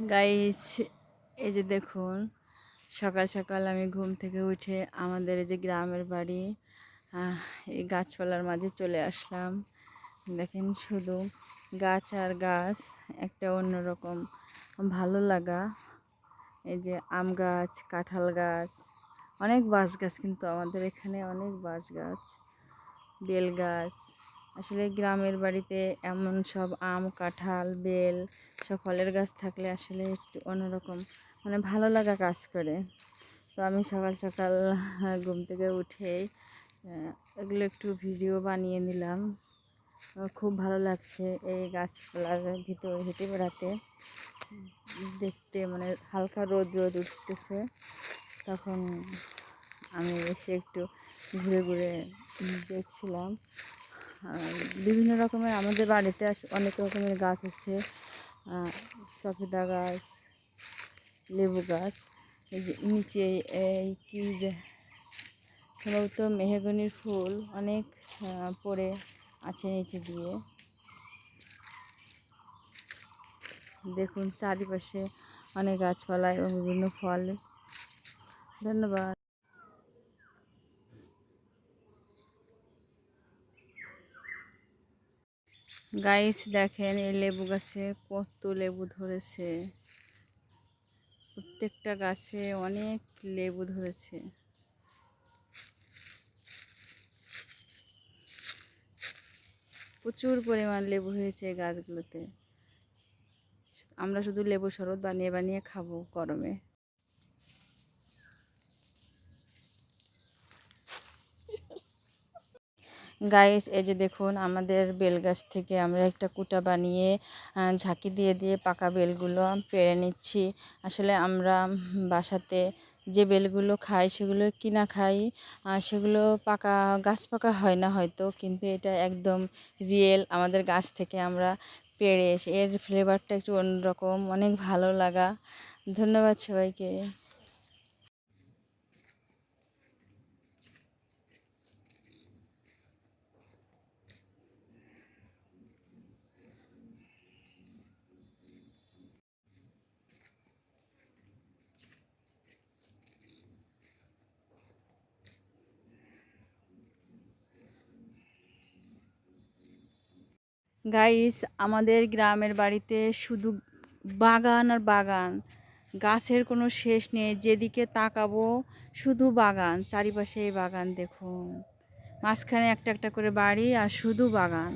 Guys এই যে দেখুন, সকাল সকাল আমি ঘুম থেকে উঠে আমাদের এই যে গ্রামের বাড়ি এই গাছপালার মাঝে চলে আসলাম। দেখেন শুধু গাছ আর গাছ, একটা অন্যরকম ভালো লাগা। এই যে আম গাছ, কাঁঠাল গাছ, অনেক বাঁশ গাছ কিন্তু আমাদের এখানে অনেক বাঁশ গাছ, বেল গাছ। আসলে গ্রামের বাড়িতে এমন সব আম, কাঁঠাল, বেল, সব ফলের গাছ থাকলে আসলে একটু অন্যরকম মানে ভালো লাগা কাজ করে। তো আমি সকাল সকাল ঘুম থেকে উঠেই এগুলো একটু ভিডিও বানিয়ে নিলাম। খুব ভালো লাগছে এই গাছপালার ভিতর হেঁটে বেড়াতে। দেখতে মানে হালকা রোদ রোদ উঠতেছে। তখন আমি এসে একটু ঘুরে ঘুরে দেখছিলাম। বিভিন্ন রকমের আমাদের বাড়িতে অনেক রকমের গাছ আছে। সফেদা গাছ, লেবু গাছ, এই যে নিচে এই কি যে, সম্ভবত মেহগনির ফুল অনেক পড়ে আছে নিচে দিয়ে। দেখুন চারিপাশে অনেক গাছপালা এবং বিভিন্ন ফল। ধন্যবাদ। গাইস দেখেন, এই লেবু গাছে কত লেবু ধরেছে। প্রত্যেকটা গাছে অনেক লেবু ধরেছে। প্রচুর পরিমাণ লেবু হয়েছে গাছগুলোতে। আমরা শুধু লেবু শরবত বানিয়ে বানিয়ে খাব গরমে। গাইস এই যে দেখুন, আমাদের বেল গাছ থেকে আমরা একটা কুটা বানিয়ে ঝাঁকি দিয়ে দিয়ে পাকা বেলগুলো পেড়ে নিচ্ছি। আসলে আমরা বাসাতে যে বেলগুলো খাই, সেগুলো কিনা খাই সেগুলো পাকা, গাছ পাকা হয় না হয়তো, কিন্তু এটা একদম রিয়েল আমাদের গাছ থেকে আমরা পেড়ে এর ফ্লেভারটা একটু অন্যরকম, অনেক ভালো লাগা। ধন্যবাদ সবাইকে। গাইস আমাদের গ্রামের বাড়িতে শুধু বাগান আর বাগান। গাছের কোনো শেষ নেই, যেদিকে তাকাবো শুধু বাগান, চারিপাশে বাগান দেখুন। মাঝখানে একটা একটা করে বাড়ি আর শুধু বাগান।